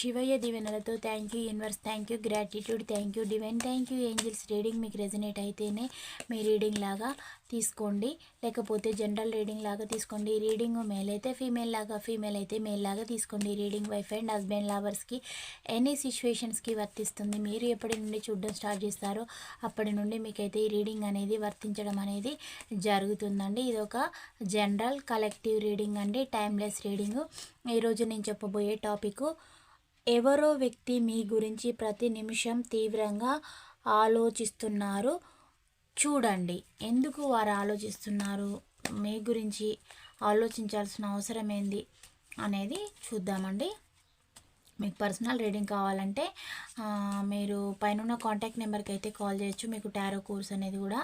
శివయ్య దీవెనలతో thank you universe thank you gratitude thank you divine thank you angels reading మీకు resonate అయితేనే మీ reading లాగా తీసుకోండి లేకపోతే జనరల్ రీడింగ్ లాగా తీసుకోండి రీడింగ్ మేల్ అయితే ఫీమేల్ లాగా ఫీమేల్ అయితే మేల్ లాగా తీసుకోండి రీడింగ్ వైఫ్ అండ్ హస్బెండ్ లవర్స్కి ఎనీ సిచ్యువేషన్స్కి వర్తిస్తుంది మీరు ఎప్పటి నుండి చూడడం స్టార్ట్ చేస్తారో అప్పటి నుండి మీకైతే ఈ రీడింగ్ అనేది వర్తించడం అనేది జరుగుతుందండి ఇది ఒక జనరల్ కలెక్టివ్ రీడింగ్ అండి టైమ్లెస్ రీడింగ్ ఈరోజు నేను చెప్పబోయే టాపిక్ ఎవరో వ్యక్తి మీ గురించి ప్రతి నిమిషం తీవ్రంగా ఆలోచిస్తున్నారు చూడండి ఎందుకు వారు ఆలోచిస్తున్నారు మీ గురించి ఆలోచించాల్సిన అవసరం ఏంది అనేది చూద్దామండి మీకు పర్సనల్ రీడింగ్ కావాలంటే మీరు పైన కాంటాక్ట్ నెంబర్కి అయితే కాల్ చేయొచ్చు మీకు టారో కోర్స్ అనేది కూడా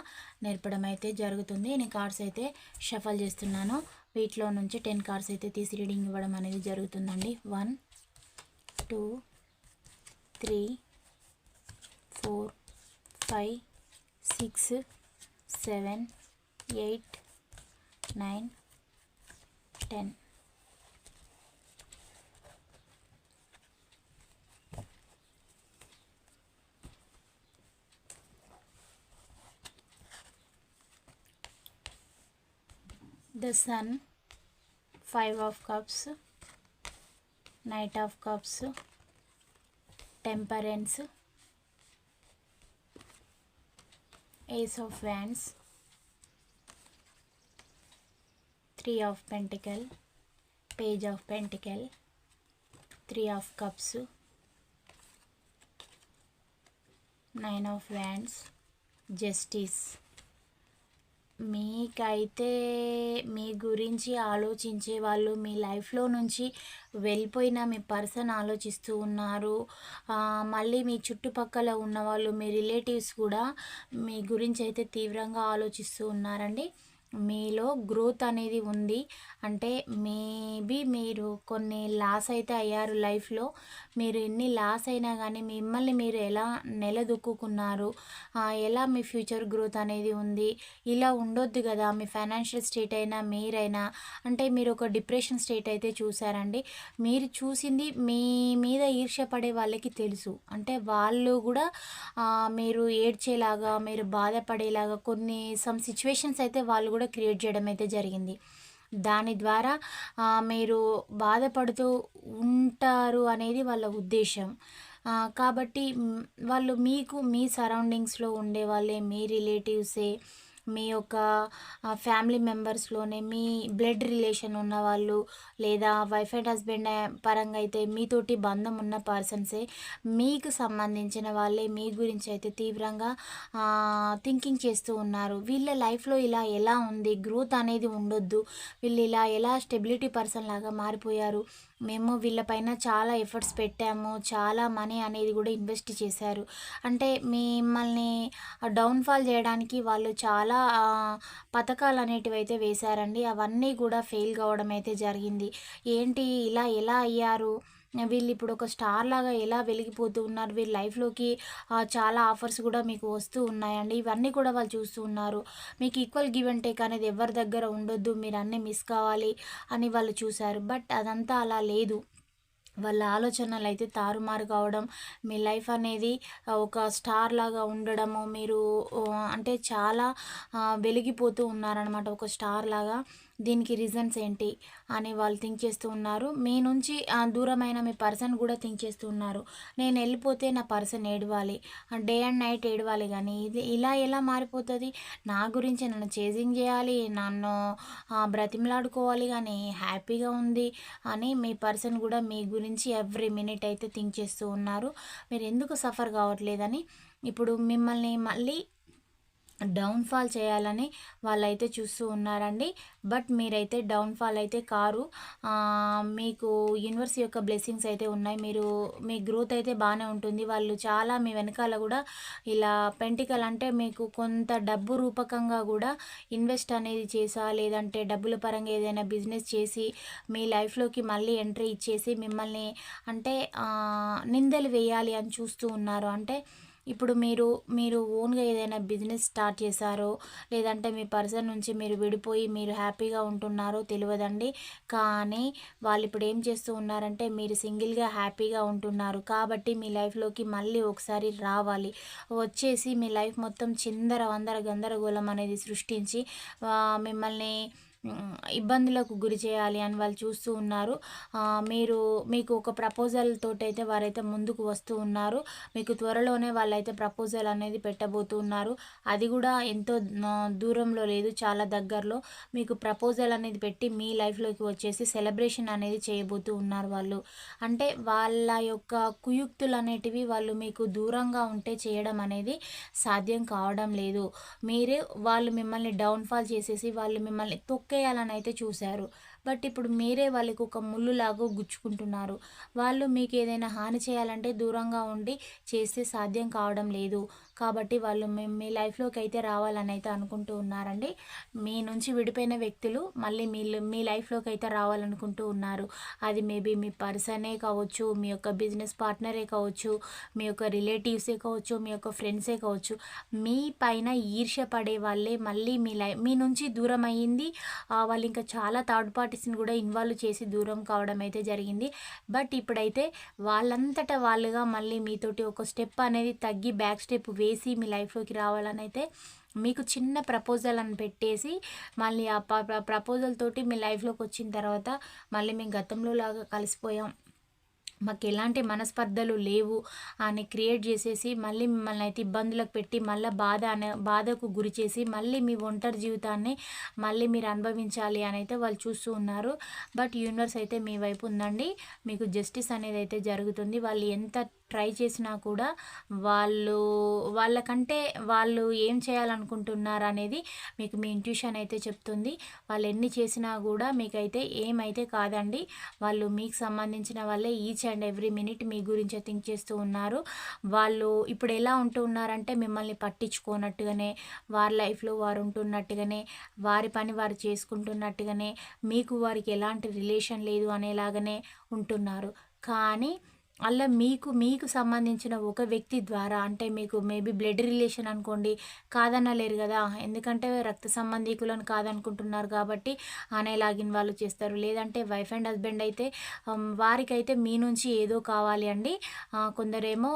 నేర్పడం అయితే జరుగుతుంది నేను కార్డ్స్ అయితే షఫల్ చేస్తున్నాను వీటిలో నుంచి టెన్ కార్డ్స్ అయితే తీసి రీడింగ్ ఇవ్వడం అనేది జరుగుతుందండి one two, three, four, five, six, seven, eight, nine, ten. The sun, five of cups, Knight of Cups, Temperance, Ace of Wands, Three of Pentacles, Page of Pentacles, Three of Cups, Nine of Wands, Justice. మీకైతే మీ గురించి ఆలోచించే వాళ్ళు మీ లైఫ్లో నుంచి వెళ్ళిపోయిన మీ person ఆలోచిస్తూ ఉన్నారు మళ్ళీ మీ చుట్టుపక్కల ఉన్నవాళ్ళు మీ రిలేటివ్స్ కూడా మీ గురించి అయితే తీవ్రంగా ఆలోచిస్తూ ఉన్నారండి మీలో గ్రోత్ అనేది ఉంది అంటే మేబీ మీరు కొన్ని లాస్ అయితే అయ్యారు లైఫ్లో మీరు ఎన్ని లాస్ అయినా కానీ మిమ్మల్ని మీరు ఎలా నిలదొక్కున్నారు ఎలా మీ ఫ్యూచర్ గ్రోత్ అనేది ఉంది ఇలా ఉండొద్దు కదా మీ ఫైనాన్షియల్ స్టేట్ అయినా మీరైనా అంటే మీరు ఒక డిప్రెషన్ స్టేట్ అయితే చూసారండి మీరు చూసింది మీ మీద ఈర్ష పడే వాళ్ళకి తెలుసు అంటే వాళ్ళు కూడా మీరు ఏడ్చేలాగా మీరు బాధపడేలాగా కొన్ని సమ్ సిచ్యువేషన్స్ అయితే వాళ్ళు కూడా క్రియేట్ చేయడం అయితే జరిగింది దాని ద్వారా మీరు బాధపడుతూ ఉంటారు అనేది వాళ్ళ ఉద్దేశం కాబట్టి వాళ్ళు మీకు మీ సరౌండింగ్స్లో ఉండే వాళ్ళే మీ రిలేటివ్సే మీ యొక్క ఫ్యామిలీ మెంబర్స్లోనే మీ బ్లడ్ రిలేషన్ ఉన్నవాళ్ళు లేదా వైఫ్ అండ్ హస్బెండ్ పరంగా అయితే మీతోటి బంధం ఉన్న పర్సన్సే మీకు సంబంధించిన వాళ్ళే మీ గురించి అయితే తీవ్రంగా థింకింగ్ చేస్తూ ఉన్నారు వీళ్ళ లైఫ్లో ఇలా ఎలా ఉంది గ్రోత్ అనేది ఉండొద్దు వీళ్ళు ఇలా ఎలా స్టెబిలిటీ పర్సన్ లాగా మారిపోయారు మేము వీళ్ళపైన చాలా ఎఫర్ట్స్ పెట్టాము చాలా మనీ అనేది కూడా ఇన్వెస్ట్ చేశారు అంటే మిమ్మల్ని డౌన్ఫాల్ చేయడానికి వాళ్ళు చాలా పథకాలు అనేటివి అయితే వేశారండి అవన్నీ కూడా ఫెయిల్ కావడం అయితే జరిగింది ఏంటి ఇలా ఎలా అయ్యారు వీళ్ళు ఇప్పుడు ఒక స్టార్ లాగా ఎలా వెలిగిపోతూ ఉన్నారు వీళ్ళ లైఫ్లోకి చాలా ఆఫర్స్ కూడా మీకు వస్తూ ఉన్నాయండి ఇవన్నీ కూడా వాళ్ళు చూస్తూ ఉన్నారు మీకు ఈక్వల్ గివ్ అండ్ టేక్ అనేది ఎవరి దగ్గర ఉండొద్దు మీరు అన్నీ మిస్ కావాలి అని వాళ్ళు చూశారు బట్ అదంతా అలా లేదు వాళ్ళ ఆలోచనలు అయితే తారుమారు కావడం మీ లైఫ్ అనేది ఒక స్టార్ లాగా ఉండడము మీరు అంటే చాలా వెలిగిపోతూ ఉన్నారనమాట ఒక స్టార్ లాగా దీనికి రీజన్స్ ఏంటి అని వాళ్ళు థింక్ చేస్తూ ఉన్నారు మీ నుంచి దూరమైన మీ పర్సన్ కూడా థింక్ చేస్తూ ఉన్నారు నేను వెళ్ళిపోతే నా పర్సన్ ఏడవాలి డే అండ్ నైట్ ఏడవాలి కానీ ఇది ఇలా ఎలా మారిపోతుంది నా గురించి నన్ను చేజింగ్ చేయాలి నన్ను బ్రతిమలాడుకోవాలి కానీ హ్యాపీగా ఉంది అని మీ పర్సన్ కూడా మీ గురించి ఎవ్రీ మినిట్ అయితే థింక్ చేస్తూ ఉన్నారు మీరు ఎందుకు సఫర్ కావట్లేదని ఇప్పుడు మిమ్మల్ని మళ్ళీ డౌన్ఫాల్ చేయాలని వాళ్ళైతే చూస్తూ ఉన్నారండి బట్ మీరైతే డౌన్ఫాల్ అయితే కారు మీకు యూనివర్స్ యొక్క బ్లెస్సింగ్స్ అయితే ఉన్నాయి మీరు మీ గ్రోత్ అయితే బాగానే ఉంటుంది వాళ్ళు చాలా మీ వెనకాల కూడా ఇలా పెంటికల్ అంటే మీకు కొంత డబ్బు రూపకంగా కూడా ఇన్వెస్ట్ అనేది చేసా లేదంటే డబ్బుల పరంగా ఏదైనా బిజినెస్ చేసి మీ లైఫ్లోకి మళ్ళీ ఎంట్రీ ఇచ్చేసి మిమ్మల్ని అంటే నిందలు వేయాలి అని చూస్తూ ఉన్నారు అంటే ఇప్పుడు మీరు మీరు ఓన్గా ఏదైనా బిజినెస్ స్టార్ట్ చేశారో లేదంటే మీ పర్సన్ నుంచి మీరు విడిపోయి మీరు హ్యాపీగా ఉంటున్నారో తెలియదండి కానీ వాళ్ళు ఇప్పుడు ఏం చేస్తూ ఉన్నారంటే మీరు సింగిల్గా హ్యాపీగా ఉంటున్నారు కాబట్టి మీ లైఫ్లోకి మళ్ళీ ఒకసారి రావాలి వచ్చేసి మీ లైఫ్ మొత్తం చిందర వందర గందరగోళం అనేది సృష్టించి మిమ్మల్ని ఇబ్బందులకు గురి చేయాలి అని వాళ్ళు చూస్తూ ఉన్నారు మీరు మీకు ఒక ప్రపోజల్ తోటైతే వారైతే ముందుకు వస్తూ ఉన్నారు మీకు త్వరలోనే వాళ్ళైతే ప్రపోజల్ అనేది పెట్టబోతున్నారు అది కూడా ఎంతో దూరంలో లేదు చాలా దగ్గరలో మీకు ప్రపోజల్ అనేది పెట్టి మీ లైఫ్లోకి వచ్చేసి సెలబ్రేషన్ అనేది చేయబోతూ ఉన్నారు వాళ్ళు అంటే వాళ్ళ యొక్క కుయుక్తులు అనేటివి వాళ్ళు మీకు దూరంగా ఉంటే చేయడం అనేది సాధ్యం కావడం లేదు మీరే వాళ్ళు మిమ్మల్ని డౌన్ఫాల్ చేసేసి వాళ్ళు మిమ్మల్ని తొక్కే తొక్కేయాలని అయితే చూశారు బట్ ఇప్పుడు మీరే వాళ్ళకి ఒక ముళ్ళులాగా గుచ్చుకుంటున్నారు వాళ్ళు మీకు ఏదైనా హాని చేయాలంటే దూరంగా ఉండి చేస్తే సాధ్యం కావడం లేదు కాబట్టి వాళ్ళు మేము మీ లైఫ్లోకి అయితే రావాలని అయితే అనుకుంటూ ఉన్నారండి మీ నుంచి విడిపోయిన వ్యక్తులు మళ్ళీ మీ మీ లైఫ్లోకి అయితే రావాలనుకుంటూ ఉన్నారు అది మేబీ మీ పర్సనే కావచ్చు మీ యొక్క బిజినెస్ పార్ట్నరే కావచ్చు మీ యొక్క రిలేటివ్సే కావచ్చు మీ యొక్క ఫ్రెండ్సే కావచ్చు మీ పైన ఈర్ష్య పడే వాళ్ళే మళ్ళీ మీ లై మీ నుంచి దూరం అయ్యింది వాళ్ళు ఇంకా చాలా థర్డ్ పార్టీస్ని కూడా ఇన్వాల్వ్ చేసి దూరం కావడం అయితే జరిగింది బట్ ఇప్పుడైతే వాళ్ళంతటా వాళ్ళుగా మళ్ళీ మీతోటి ఒక స్టెప్ అనేది తగ్గి బ్యాక్ స్టెప్ వే వేసి మీ లైఫ్లోకి రావాలని అయితే మీకు చిన్న ప్రపోజల్ అని పెట్టేసి మళ్ళీ ఆ ప్రపోజల్ తోటి మీ లైఫ్లోకి వచ్చిన తర్వాత మళ్ళీ మేము గతంలో లాగా కలిసిపోయాం మాకు ఎలాంటి మనస్పర్ధలు లేవు అని క్రియేట్ చేసేసి మళ్ళీ మిమ్మల్ని అయితే ఇబ్బందులకు పెట్టి మళ్ళీ బాధ అనే బాధకు గురి చేసి మళ్ళీ మీ ఒంటరి జీవితాన్ని మళ్ళీ మీరు అనుభవించాలి అని అయితే వాళ్ళు చూస్తూ ఉన్నారు బట్ యూనివర్స్ అయితే మీ వైపు ఉందండి మీకు జస్టిస్ అనేది అయితే జరుగుతుంది వాళ్ళు ఎంత ట్రై చేసినా కూడా వాళ్ళు వాళ్ళకంటే వాళ్ళు ఏం చేయాలనుకుంటున్నారు అనేది మీకు మీ ఇంట్యూషన్ అయితే చెప్తుంది వాళ్ళు ఎన్ని చేసినా కూడా మీకైతే ఏమైతే కాదండి వాళ్ళు మీకు సంబంధించిన వాళ్ళే ఈచ్ అండ్ ఎవ్రీ మినిట్ మీ గురించి థింక్ చేస్తూ ఉన్నారు వాళ్ళు ఇప్పుడు ఎలా ఉంటూ ఉన్నారంటే మిమ్మల్ని పట్టించుకోనట్టుగానే వారి లైఫ్లో వారు ఉంటున్నట్టుగానే వారి పని వారు చేసుకుంటున్నట్టుగానే మీకు వారికి ఎలాంటి రిలేషన్ లేదు అనేలాగానే ఉంటున్నారు కానీ అలా మీకు మీకు సంబంధించిన ఒక వ్యక్తి ద్వారా అంటే మీకు మేబీ బ్లడ్ రిలేషన్ అనుకోండి కాదనలేరు కదా ఎందుకంటే రక్త సంబంధికులను కాదనుకుంటున్నారు కాబట్టి ఆనే లాగిన్ వాళ్ళు చేస్తారు లేదంటే వైఫ్ అండ్ హస్బెండ్ అయితే um, వారికైతే మీ నుంచి ఏదో కావాలి అండి కొందరేమో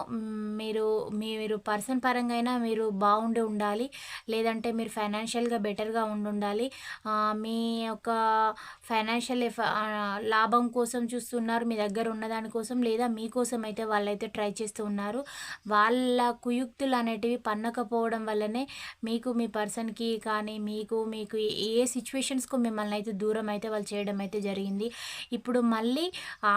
మీరు మీరు పర్సన్ పరంగా అయినా మీరు బాగుండి ఉండాలి లేదంటే మీరు ఫైనాన్షియల్గా బెటర్గా ఉండి ఉండాలి మీ యొక్క ఫైనాన్షియల్ లాభం కోసం చూస్తున్నారు మీ దగ్గర ఉన్నదానికోసం లేదా మీ దేనికోసం అయితే వాళ్ళైతే ట్రై చేస్తూ ఉన్నారు వాళ్ళ కుయుక్తులు అనేటివి పన్నకపోవడం వల్లనే మీకు మీ పర్సన్కి కానీ మీకు మీకు ఏ సిచ్యువేషన్స్కు మిమ్మల్ని అయితే దూరం అయితే వాళ్ళు చేయడం అయితే జరిగింది ఇప్పుడు మళ్ళీ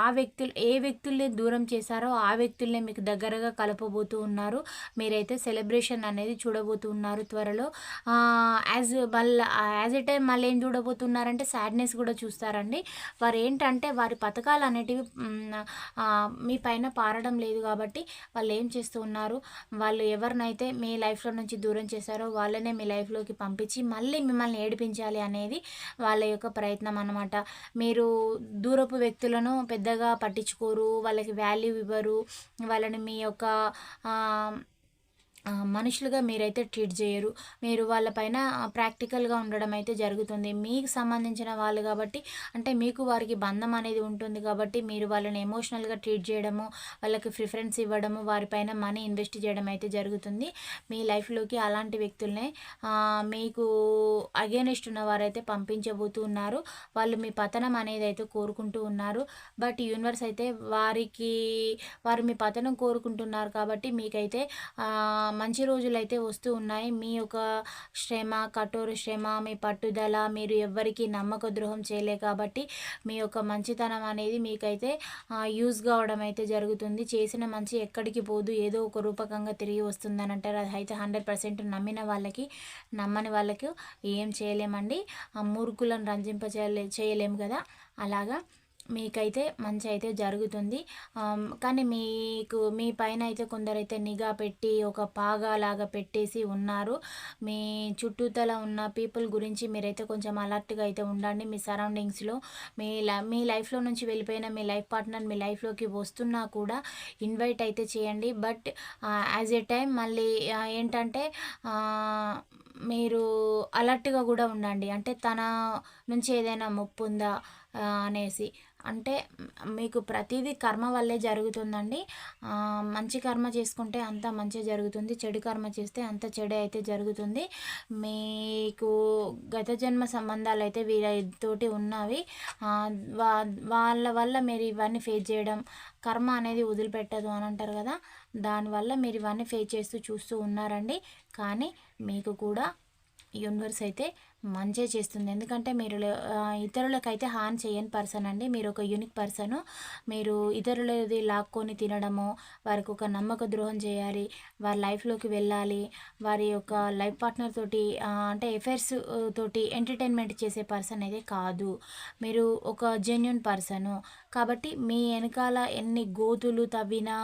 ఆ వ్యక్తులు ఏ వ్యక్తుల్ని దూరం చేశారో ఆ వ్యక్తుల్ని మీకు దగ్గరగా కలపబోతూ ఉన్నారు మీరైతే సెలబ్రేషన్ అనేది చూడబోతూ ఉన్నారు త్వరలో యాజ్ వాళ్ళ యాజ్ ఎ టైం మళ్ళీ ఏం చూడబోతున్నారంటే సాడ్నెస్ కూడా చూస్తారండి వారు ఏంటంటే వారి పథకాలు అనేటివి మీ పైన పారడం లేదు కాబట్టి వాళ్ళు ఏం చేస్తూ ఉన్నారు వాళ్ళు ఎవరినైతే మీ లైఫ్లో నుంచి దూరం చేశారో వాళ్ళనే మీ లైఫ్లోకి పంపించి మళ్ళీ మిమ్మల్ని ఏడిపించాలి అనేది వాళ్ళ యొక్క ప్రయత్నం అనమాట మీరు దూరపు వ్యక్తులను పెద్దగా పట్టించుకోరు వాళ్ళకి వాల్యూ ఇవ్వరు వాళ్ళని మీ యొక్క మనుషులుగా మీరైతే ట్రీట్ చేయరు మీరు వాళ్ళపైన ప్రాక్టికల్గా ఉండడం అయితే జరుగుతుంది మీకు సంబంధించిన వాళ్ళు కాబట్టి అంటే మీకు వారికి బంధం అనేది ఉంటుంది కాబట్టి మీరు వాళ్ళని ఎమోషనల్గా ట్రీట్ చేయడము వాళ్ళకి ప్రిఫరెన్స్ ఇవ్వడము వారిపైన మనీ ఇన్వెస్ట్ చేయడం అయితే జరుగుతుంది మీ లైఫ్లోకి అలాంటి వ్యక్తులనే మీకు అగేనిస్ట్ ఉన్న వారైతే పంపించబోతూ ఉన్నారు వాళ్ళు మీ పతనం అనేది అయితే కోరుకుంటూ ఉన్నారు బట్ యూనివర్స్ అయితే వారికి వారు మీ పతనం కోరుకుంటున్నారు కాబట్టి మీకైతే మంచి రోజులు అయితే వస్తూ ఉన్నాయి మీ యొక్క శ్రమ కఠోర శ్రమ మీ పట్టుదల మీరు ఎవ్వరికీ నమ్మక ద్రోహం చేయలే కాబట్టి మీ యొక్క మంచితనం అనేది మీకైతే యూజ్ కావడం అయితే జరుగుతుంది చేసిన మంచి ఎక్కడికి పోదు ఏదో ఒక రూపకంగా తిరిగి వస్తుందని అంటారు అది అయితే హండ్రెడ్ పర్సెంట్ నమ్మిన వాళ్ళకి నమ్మని వాళ్ళకి ఏం చేయలేమండి మూర్ఖులను రంజింప చేయలే చేయలేము కదా అలాగా మీకైతే మంచి అయితే జరుగుతుంది కానీ మీకు మీ పైన అయితే కొందరైతే నిఘా పెట్టి ఒక పాగాలాగా పెట్టేసి ఉన్నారు మీ చుట్టూతల ఉన్న పీపుల్ గురించి మీరైతే కొంచెం అలర్ట్గా అయితే ఉండండి మీ సరౌండింగ్స్లో మీ మీ లైఫ్లో నుంచి వెళ్ళిపోయిన మీ లైఫ్ పార్ట్నర్ మీ లైఫ్లోకి వస్తున్నా కూడా ఇన్వైట్ అయితే చేయండి బట్ యాజ్ ఏ టైం మళ్ళీ ఏంటంటే మీరు అలర్ట్గా కూడా ఉండండి అంటే తన నుంచి ఏదైనా ముప్పు ఉందా అనేసి అంటే మీకు ప్రతిదీ కర్మ వల్లే జరుగుతుందండి మంచి కర్మ చేసుకుంటే అంత మంచి జరుగుతుంది చెడు కర్మ చేస్తే అంత చెడే అయితే జరుగుతుంది మీకు గత జన్మ సంబంధాలు అయితే వీళ్ళతోటి ఉన్నవి వాళ్ళ వల్ల మీరు ఇవన్నీ ఫేస్ చేయడం కర్మ అనేది వదిలిపెట్టదు అని అంటారు కదా దానివల్ల మీరు ఇవన్నీ ఫేస్ చేస్తూ చూస్తూ ఉన్నారండి కానీ మీకు కూడా యూనివర్స్ అయితే మంచి చేస్తుంది ఎందుకంటే మీరు ఇతరులకైతే హాని చేయని పర్సన్ అండి మీరు ఒక యూనిక్ పర్సన్ మీరు ఇతరులది లాక్కొని తినడము వారికి ఒక నమ్మక ద్రోహం చేయాలి వారి లైఫ్లోకి వెళ్ళాలి వారి యొక్క లైఫ్ పార్ట్నర్ తోటి అంటే ఎఫైర్స్ తోటి ఎంటర్టైన్మెంట్ చేసే పర్సన్ అయితే కాదు మీరు ఒక జెన్యున్ పర్సను కాబట్టి మీ వెనకాల ఎన్ని గోతులు తవ్వినా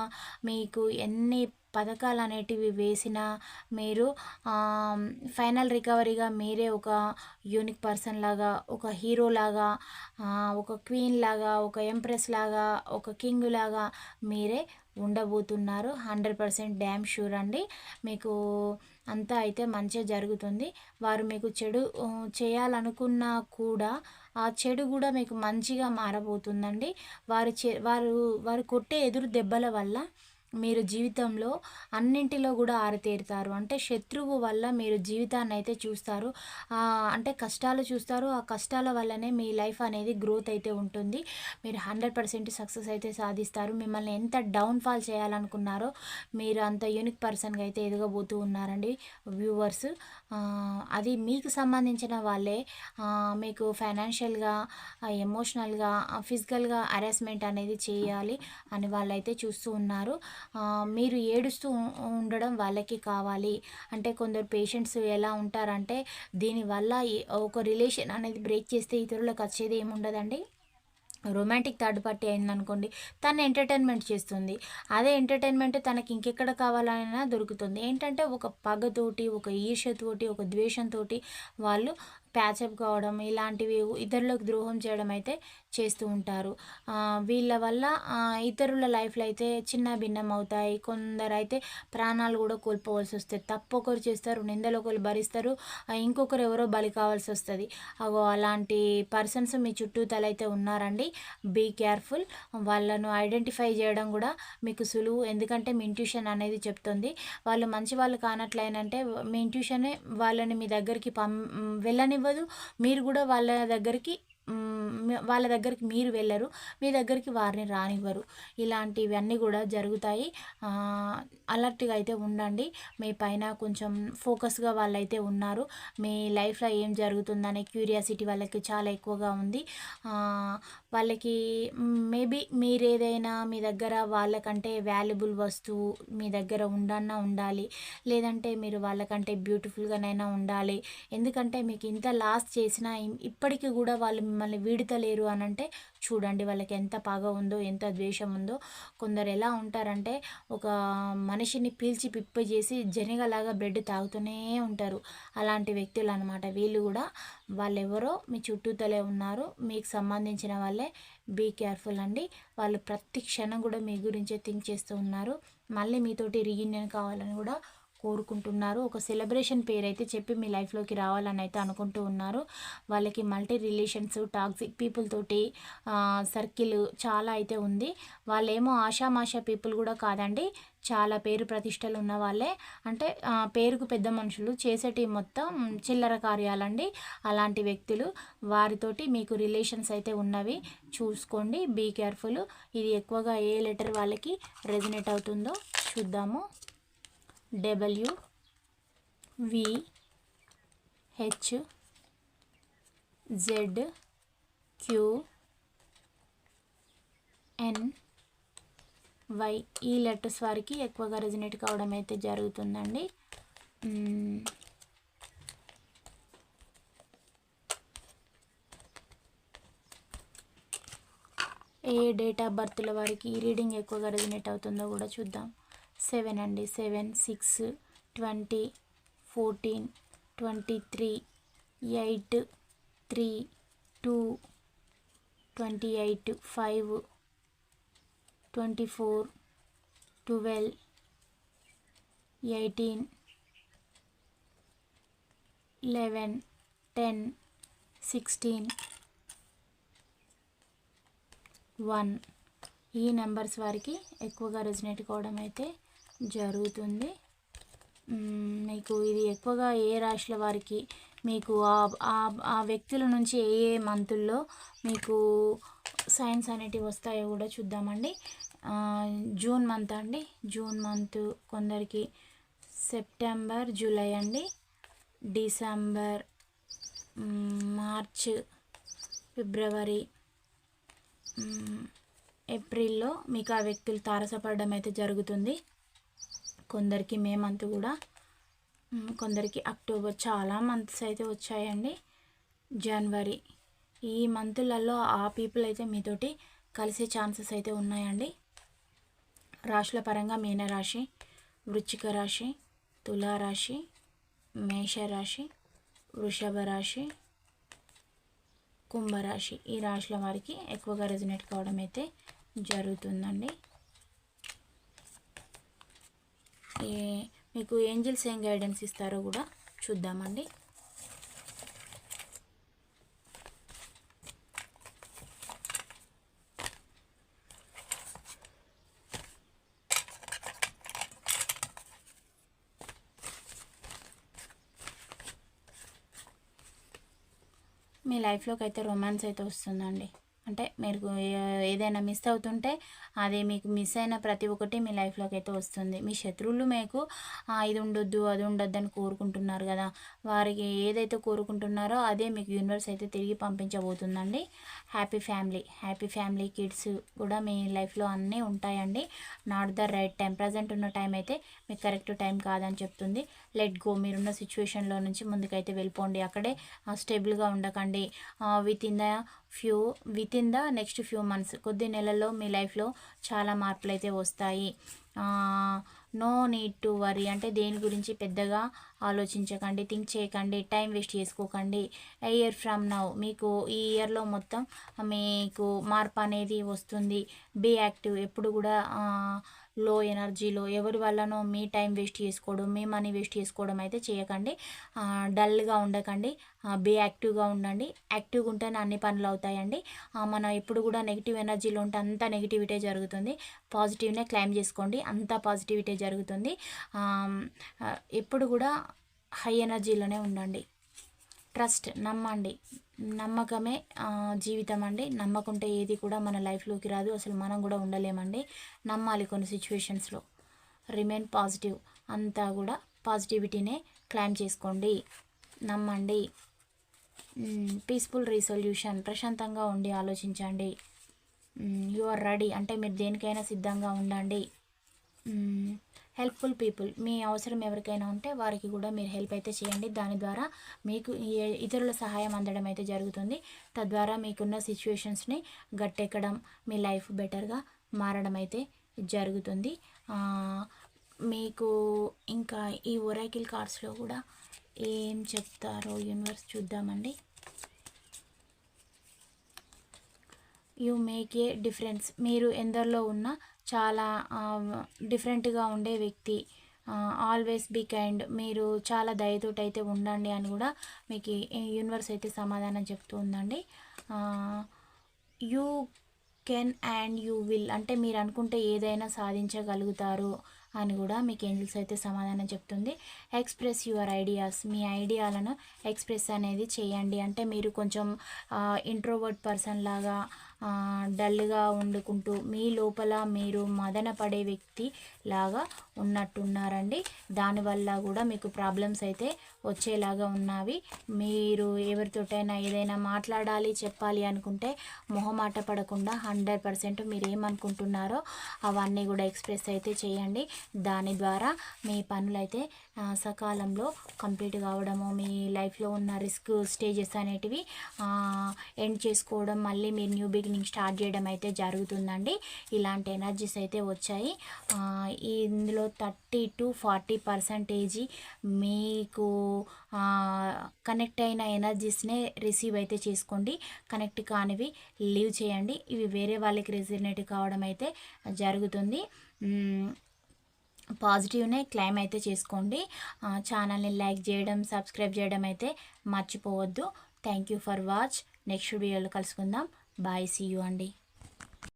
మీకు ఎన్ని పథకాలు అనేటివి వేసిన మీరు ఫైనల్ రికవరీగా మీరే ఒక యూనిక్ పర్సన్ లాగా ఒక హీరో లాగా ఒక క్వీన్ లాగా ఒక ఎంప్రెస్ లాగా ఒక కింగ్ లాగా మీరే ఉండబోతున్నారు హండ్రెడ్ పర్సెంట్ డ్యామ్ షూర్ అండి మీకు అంతా అయితే మంచిగా జరుగుతుంది వారు మీకు చెడు చేయాలనుకున్నా కూడా ఆ చెడు కూడా మీకు మంచిగా మారబోతుందండి వారు వారు వారు కొట్టే ఎదురు దెబ్బల వల్ల మీరు జీవితంలో అన్నింటిలో కూడా ఆరితేరుతారు అంటే శత్రువు వల్ల మీరు జీవితాన్ని అయితే చూస్తారు అంటే కష్టాలు చూస్తారు ఆ కష్టాల వల్లనే మీ లైఫ్ అనేది గ్రోత్ అయితే ఉంటుంది మీరు హండ్రెడ్ పర్సెంట్ సక్సెస్ అయితే సాధిస్తారు మిమ్మల్ని ఎంత డౌన్ఫాల్ చేయాలనుకున్నారో మీరు అంత యూనిక్ పర్సన్గా అయితే ఎదగబోతూ ఉన్నారండి వ్యూవర్స్ అది మీకు సంబంధించిన వాళ్ళే మీకు ఫైనాన్షియల్గా ఎమోషనల్గా ఫిజికల్గా హరాస్మెంట్ అనేది చేయాలి అని అయితే చూస్తూ ఉన్నారు మీరు ఏడుస్తూ ఉండడం వాళ్ళకి కావాలి అంటే కొందరు పేషెంట్స్ ఎలా ఉంటారంటే దీనివల్ల ఒక రిలేషన్ అనేది బ్రేక్ చేస్తే ఇతరులకు వచ్చేది ఏముండదండి రొమాంటిక్ థర్డ్ పార్టీ అయిందనుకోండి తను ఎంటర్టైన్మెంట్ చేస్తుంది అదే ఎంటర్టైన్మెంట్ తనకి ఇంకెక్కడ కావాలైనా దొరుకుతుంది ఏంటంటే ఒక పగతోటి ఒక ఈర్షతోటి ఒక ద్వేషంతో వాళ్ళు ప్యాచప్ కావడం ఇలాంటివి ఇతరులకు ద్రోహం చేయడం అయితే చేస్తూ ఉంటారు వీళ్ళ వల్ల ఇతరుల లైఫ్లో అయితే చిన్న భిన్నం అవుతాయి అయితే ప్రాణాలు కూడా కోల్పోవలసి వస్తుంది తప్పు ఒకరు చేస్తారు నిందలు ఒకరు భరిస్తారు ఇంకొకరు ఎవరో బలి కావాల్సి వస్తుంది అగో అలాంటి పర్సన్స్ మీ చుట్టూతల అయితే ఉన్నారండి బీ కేర్ఫుల్ వాళ్ళను ఐడెంటిఫై చేయడం కూడా మీకు సులువు ఎందుకంటే మీ ఇంట్యూషన్ అనేది చెప్తుంది వాళ్ళు మంచి వాళ్ళు కానట్లయినంటే మీ ఇంట్యూషనే వాళ్ళని మీ దగ్గరికి పం వెళ్ళనివ్వదు మీరు కూడా వాళ్ళ దగ్గరికి వాళ్ళ దగ్గరికి మీరు వెళ్ళరు మీ దగ్గరికి వారిని రానివ్వరు ఇలాంటివన్నీ కూడా జరుగుతాయి అలర్ట్గా అయితే ఉండండి మీ పైన కొంచెం ఫోకస్గా వాళ్ళు అయితే ఉన్నారు మీ లైఫ్లో ఏం జరుగుతుందనే క్యూరియాసిటీ వాళ్ళకి చాలా ఎక్కువగా ఉంది వాళ్ళకి మేబీ మీరు ఏదైనా మీ దగ్గర వాళ్ళకంటే వాల్యుబుల్ వస్తువు మీ దగ్గర ఉండన్నా ఉండాలి లేదంటే మీరు వాళ్ళకంటే బ్యూటిఫుల్గానైనా ఉండాలి ఎందుకంటే మీకు ఇంత లాస్ చేసినా ఇప్పటికీ కూడా వాళ్ళు మిమ్మల్ని వీడతలేరు అనంటే చూడండి వాళ్ళకి ఎంత పగ ఉందో ఎంత ద్వేషం ఉందో కొందరు ఎలా ఉంటారంటే ఒక మనిషిని పీల్చి పిప్పి చేసి జనగలాగా బ్రెడ్ తాగుతూనే ఉంటారు అలాంటి వ్యక్తులు అనమాట వీళ్ళు కూడా వాళ్ళెవరో మీ చుట్టూతలే ఉన్నారు మీకు సంబంధించిన వాళ్ళే బీ కేర్ఫుల్ అండి వాళ్ళు ప్రతి క్షణం కూడా మీ గురించే థింక్ చేస్తూ ఉన్నారు మళ్ళీ మీతోటి రీయూనియన్ కావాలని కూడా కోరుకుంటున్నారు ఒక సెలబ్రేషన్ పేరు అయితే చెప్పి మీ లైఫ్లోకి రావాలని అయితే అనుకుంటూ ఉన్నారు వాళ్ళకి మల్టీ రిలేషన్స్ టాక్సిక్ పీపుల్ తోటి సర్కిల్ చాలా అయితే ఉంది వాళ్ళేమో ఆషామాషా పీపుల్ కూడా కాదండి చాలా పేరు ప్రతిష్టలు ఉన్న వాళ్ళే అంటే పేరుకు పెద్ద మనుషులు చేసేటి మొత్తం చిల్లర కార్యాలండి అలాంటి వ్యక్తులు వారితోటి మీకు రిలేషన్స్ అయితే ఉన్నవి చూసుకోండి బీ కేర్ఫుల్ ఇది ఎక్కువగా ఏ లెటర్ వాళ్ళకి రెజినేట్ అవుతుందో చూద్దాము W V H Z Q N Y ఈ లెటర్స్ వారికి ఎక్కువగా రెజినేట్ కావడం అయితే జరుగుతుందండి ఏ డేట్ ఆఫ్ బర్త్ల వారికి ఈ రీడింగ్ ఎక్కువగా రెజినేట్ అవుతుందో కూడా చూద్దాం సెవెన్ అండి seven six twenty fourteen twenty three eight three two twenty eight five twenty four twelve eighteen eleven ten sixteen one ఈ నెంబర్స్ వారికి ఎక్కువగా రెజినేట్ కావడం అయితే జరుగుతుంది మీకు ఇది ఎక్కువగా ఏ రాశుల వారికి మీకు ఆ వ్యక్తుల నుంచి ఏ ఏ మంతుల్లో మీకు సైన్స్ అనేటివి వస్తాయో కూడా చూద్దామండి జూన్ మంత్ అండి జూన్ మంత్ కొందరికి సెప్టెంబర్ జూలై అండి డిసెంబర్ మార్చ్ ఫిబ్రవరి ఏప్రిల్లో మీకు ఆ వ్యక్తులు తారసపడడం అయితే జరుగుతుంది కొందరికి మే మంత్ కూడా కొందరికి అక్టోబర్ చాలా మంత్స్ అయితే వచ్చాయండి జనవరి ఈ మంత్లలో ఆ పీపుల్ అయితే మీతోటి కలిసే ఛాన్సెస్ అయితే ఉన్నాయండి రాశుల పరంగా మీనరాశి వృచ్చిక రాశి తులారాశి మేషరాశి వృషభ రాశి కుంభరాశి ఈ రాశుల వారికి ఎక్కువగా రెజినేట్ కావడం అయితే జరుగుతుందండి మీకు ఏంజిల్స్ ఏం గైడెన్స్ ఇస్తారో కూడా చూద్దామండి మీ లైఫ్లోకి అయితే రొమాన్స్ అయితే వస్తుందండి అంటే మీరు ఏదైనా మిస్ అవుతుంటే అది మీకు మిస్ అయిన ప్రతి ఒక్కటి మీ లైఫ్లోకి అయితే వస్తుంది మీ శత్రువులు మీకు ఇది ఉండొద్దు అది ఉండొద్దు అని కోరుకుంటున్నారు కదా వారికి ఏదైతే కోరుకుంటున్నారో అదే మీకు యూనివర్స్ అయితే తిరిగి పంపించబోతుందండి happy family happy family kids కూడా మీ లైఫ్లో అన్నీ ఉంటాయండి not the right time present ఉన్న టైం అయితే మీకు కరెక్ట్ టైం కాదని చెప్తుంది లెట్ గో మీరున్న సిచ్యువేషన్లో నుంచి ముందుకైతే వెళ్ళిపోండి అక్కడే స్టేబుల్గా ఉండకండి within the few within the next few months కొద్ది నెలల్లో మీ లైఫ్లో చాలా మార్పులు అయితే వస్తాయి నో నీడ్ టు వరీ అంటే దేని గురించి పెద్దగా ఆలోచించకండి థింక్ చేయకండి టైం వేస్ట్ చేసుకోకండి ఇయర్ ఫ్రమ్ నౌ మీకు ఈ ఇయర్లో మొత్తం మీకు మార్పు అనేది వస్తుంది బీ యాక్టివ్ ఎప్పుడు కూడా లో ఎనర్జీలో ఎవరి వల్లనో మీ టైం వేస్ట్ చేసుకోవడం మీ మనీ వేస్ట్ చేసుకోవడం అయితే చేయకండి డల్గా ఉండకండి బీ యాక్టివ్గా ఉండండి యాక్టివ్గా ఉంటేనే అన్ని పనులు అవుతాయండి మనం ఎప్పుడు కూడా నెగిటివ్ ఎనర్జీలో ఉంటే అంతా నెగిటివిటీ జరుగుతుంది పాజిటివ్నే క్లైమ్ చేసుకోండి అంత పాజిటివిటీ జరుగుతుంది ఎప్పుడు కూడా హై ఎనర్జీలోనే ఉండండి ట్రస్ట్ నమ్మండి నమ్మకమే జీవితం అండి నమ్మకుంటే ఏది కూడా మన లైఫ్లోకి రాదు అసలు మనం కూడా ఉండలేమండి నమ్మాలి కొన్ని సిచ్యువేషన్స్లో రిమైన్ పాజిటివ్ అంతా కూడా పాజిటివిటీనే క్లైమ్ చేసుకోండి నమ్మండి పీస్ఫుల్ రీసొల్యూషన్ ప్రశాంతంగా ఉండి ఆలోచించండి యు ఆర్ రెడీ అంటే మీరు దేనికైనా సిద్ధంగా ఉండండి హెల్ప్ఫుల్ పీపుల్ మీ అవసరం ఎవరికైనా ఉంటే వారికి కూడా మీరు హెల్ప్ అయితే చేయండి దాని ద్వారా మీకు ఇతరుల సహాయం అందడం అయితే జరుగుతుంది తద్వారా మీకున్న సిచ్యువేషన్స్ని గట్టెక్కడం మీ లైఫ్ బెటర్గా మారడం అయితే జరుగుతుంది మీకు ఇంకా ఈ ఒరాకిల్ కార్డ్స్లో కూడా ఏం చెప్తారో యూనివర్స్ చూద్దామండి యూ మేక్ ఏ డిఫరెన్స్ మీరు ఎందరిలో ఉన్న చాలా డిఫరెంట్గా ఉండే వ్యక్తి ఆల్వేస్ బీ కైండ్ మీరు చాలా దయతోటి అయితే ఉండండి అని కూడా మీకు యూనివర్స్ అయితే సమాధానం చెప్తూ ఉందండి you can and you will అంటే మీరు అనుకుంటే ఏదైనా సాధించగలుగుతారు అని కూడా మీకు ఎంజిల్స్ అయితే సమాధానం చెప్తుంది ఎక్స్ప్రెస్ యువర్ ఐడియాస్ మీ ఐడియాలను ఎక్స్ప్రెస్ అనేది చేయండి అంటే మీరు కొంచెం ఇంట్రోవర్ట్ పర్సన్ లాగా డల్గా వండుకుంటూ మీ లోపల మీరు మదన పడే వ్యక్తి లాగా ఉన్నట్టున్నారండి దానివల్ల కూడా మీకు ప్రాబ్లమ్స్ అయితే వచ్చేలాగా ఉన్నవి మీరు ఎవరితోటైనా ఏదైనా మాట్లాడాలి చెప్పాలి అనుకుంటే మొహమాట పడకుండా హండ్రెడ్ పర్సెంట్ మీరు ఏమనుకుంటున్నారో అవన్నీ కూడా ఎక్స్ప్రెస్ అయితే చేయండి దాని ద్వారా మీ పనులైతే సకాలంలో కంప్లీట్ కావడము మీ లైఫ్లో ఉన్న రిస్క్ స్టేజెస్ అనేటివి ఎండ్ చేసుకోవడం మళ్ళీ మీరు న్యూ బిగినింగ్ స్టార్ట్ చేయడం అయితే జరుగుతుందండి ఇలాంటి ఎనర్జీస్ అయితే వచ్చాయి ఇందులో థర్టీ టు ఫార్టీ పర్సంటేజీ మీకు కనెక్ట్ అయిన ఎనర్జీస్నే రిసీవ్ అయితే చేసుకోండి కనెక్ట్ కానివి లీవ్ చేయండి ఇవి వేరే వాళ్ళకి రెసినేట్ కావడం అయితే జరుగుతుంది పాజిటివ్నే క్లైమ్ అయితే చేసుకోండి ఛానల్ని లైక్ చేయడం సబ్స్క్రైబ్ చేయడం అయితే మర్చిపోవద్దు thank you for watch next వీడియోలో కలుసుకుందాం బాయ్ సీ యూ అండి